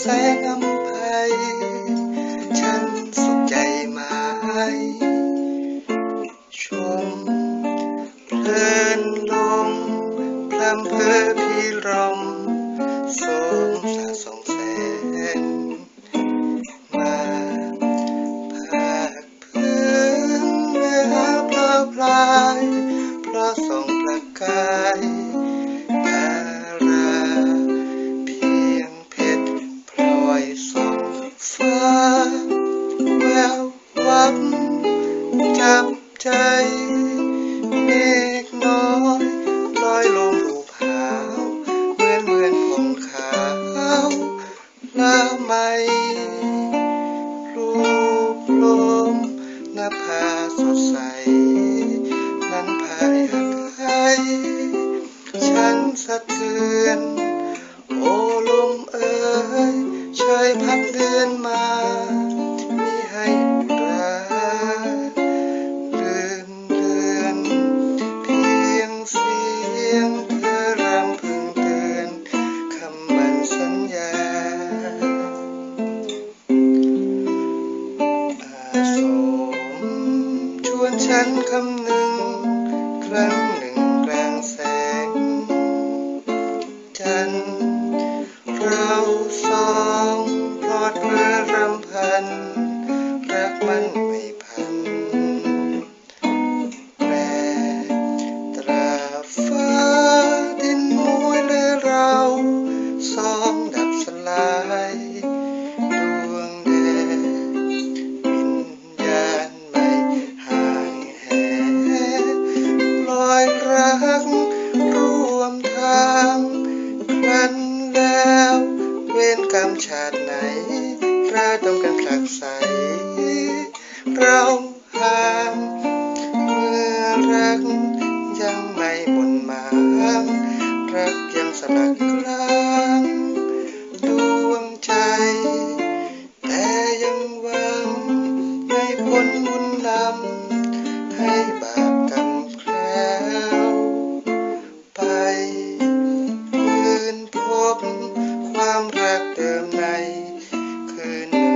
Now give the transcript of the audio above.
แสงอำไพฉันสุขใจมายชมเพลินลมพลำเพอพี่รมสมสะสม ละไมรูปลมหน้าผาสดใส นั้นพายหักไทยฉันสะเทือน โอ้ลมเอ่ยช่วยพัดเดือนมามิให้ราลืมเลือนเพียงเสียงเธอรำพึงเตือนคำมันสัญญา ฉันคำหนึ่ง ครั้งหนึ่งกลางแสง จันทร์เราสองพลอดเพื่อรำพัน ชาติไหน พระดมการผลักใสเราห่างเมื่อรักยังไม่บนมางรักยังสลักกลางดวงใจ แต่ยังหวังให้พ้นบุญนำให้บา คืนหนึ่ง